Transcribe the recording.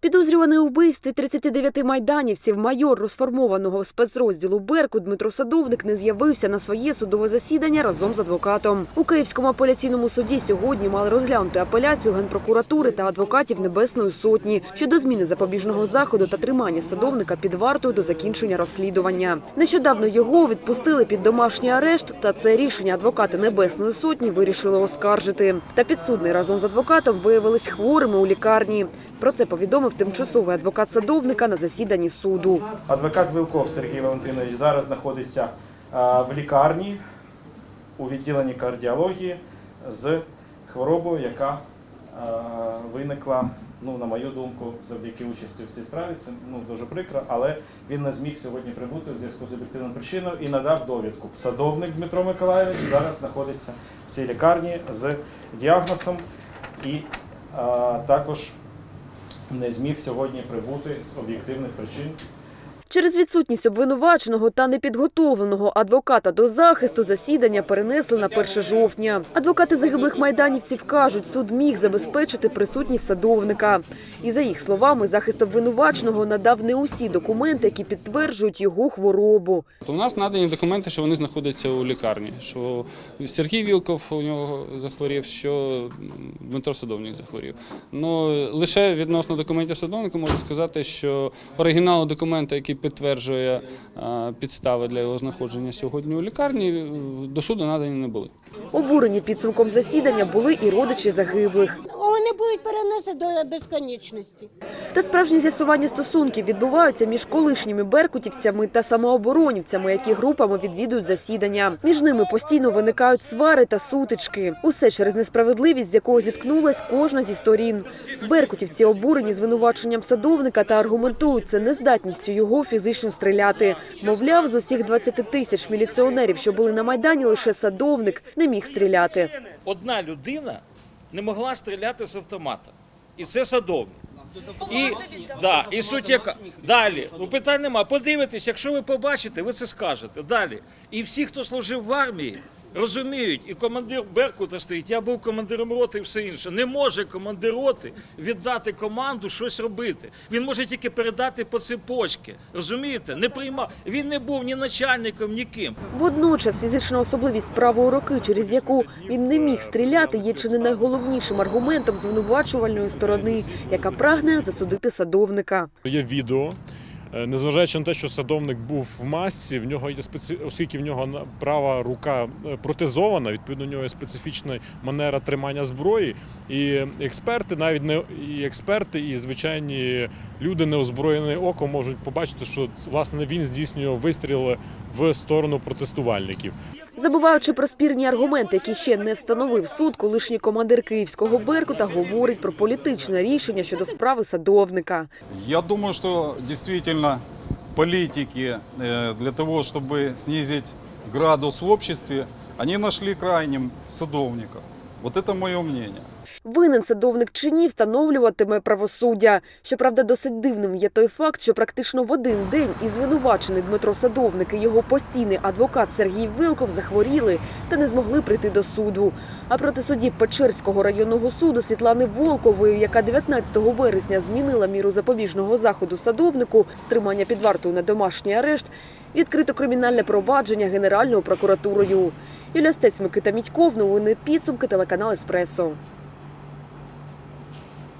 Підозрюваний у вбивстві 39 майданівців майор розформованого спецрозділу Берку Дмитро Садовник не з'явився на своє судове засідання разом з адвокатом. У Київському апеляційному суді сьогодні мали розглянути апеляцію генпрокуратури та адвокатів Небесної Сотні щодо зміни запобіжного заходу та тримання садовника під вартою до закінчення розслідування. Нещодавно його відпустили під домашній арешт, та це рішення адвокати Небесної Сотні вирішили оскаржити. Та підсудний разом з адвокатом виявились хворими у лікарні. Про це повідомив тимчасовий адвокат садовника на засіданні суду. Адвокат Вилков Сергій Валентинович зараз знаходиться в лікарні у відділенні кардіології з хворобою, яка виникла, ну, на мою думку, завдяки участі в цій справі. Це ну, дуже прикро, але він не зміг сьогодні прибути в зв'язку з об'єктивною причиною і надав довідку. Садовник Дмитро Миколаївич зараз знаходиться в цій лікарні з діагнозом і а, також не зміг сьогодні прибути з об'єктивних причин. Через відсутність обвинуваченого та непідготовленого адвоката до захисту засідання перенесли на 1 жовтня. Адвокати загиблих майданівців кажуть, суд міг забезпечити присутність садовника. І за їх словами, захист обвинуваченого надав не усі документи, які підтверджують його хворобу. У нас надані документи, що вони знаходяться у лікарні. Що Сергій Вілков у нього захворів, що Дмитро Садовник захворів. Ну лише відносно документів садовника можу сказати, що оригінал документа, який підтверджує е, підстави для його знаходження сьогодні у лікарні, до суду надані не були. Обурені підсумком засідання були і родичі загиблих. Вони будуть переносити до безконечності. Та справжні з'ясування стосунків відбуваються між колишніми беркутівцями та самооборонівцями, які групами відвідують засідання. Між ними постійно виникають свари та сутички. Усе через несправедливість, з якою зіткнулась кожна зі сторін. Беркутівці обурені звинуваченням садовника та аргументують це нездатністю його фізично стріляти. Мовляв, з усіх 20 тисяч міліціонерів, що були на майдані, лише садовник не міг стріляти. одна людина не могла стріляти з автомата. І це садовник. І, да, і суть яка. Далі. Ну, питань нема. Подивитесь, якщо ви побачите, ви це скажете. Далі. І всі, хто служив в армії, розуміють, і командир Беркута стоїть, я був командиром роти і все інше. Не може командир роти віддати команду щось робити. Він може тільки передати по цепочці. Розумієте? Не приймав. Він не був ні начальником, ні ким. Водночас фізична особливість правої руки, через яку він не міг стріляти, є чи не найголовнішим аргументом звинувачувальної сторони, яка прагне засудити садовника. Є відео. Е, Незважаючи на те, що садовник був в масці, в нього є специ... оскільки в нього права рука е, протезована, відповідно, в нього є специфічна манера тримання зброї. І експерти, навіть не і експерти, і звичайні люди неозброєне око можуть побачити, що власне він здійснює вистріли в сторону протестувальників. Забуваючи про спірні аргументи, які ще не встановив суд, колишній командир київського Беркута говорить про політичне рішення щодо справи садовника. Я думаю, что действительно политики э, для того, чтобы снизить градус в обществе, они нашли крайним садовника. Вот это мое мнение. Винен садовник чи ні, встановлюватиме правосуддя. Щоправда, досить дивним є той факт, що практично в один день і звинувачений Дмитро Садовник і його постійний адвокат Сергій Вилков захворіли та не змогли прийти до суду. А проти судді Печерського районного суду Світлани Волкової, яка 19 вересня змінила міру запобіжного заходу садовнику з тримання під вартою на домашній арешт, відкрито кримінальне провадження Генеральною прокуратурою. Юля Стець, Микита Мітьков, новини підсумки телеканал Еспресо.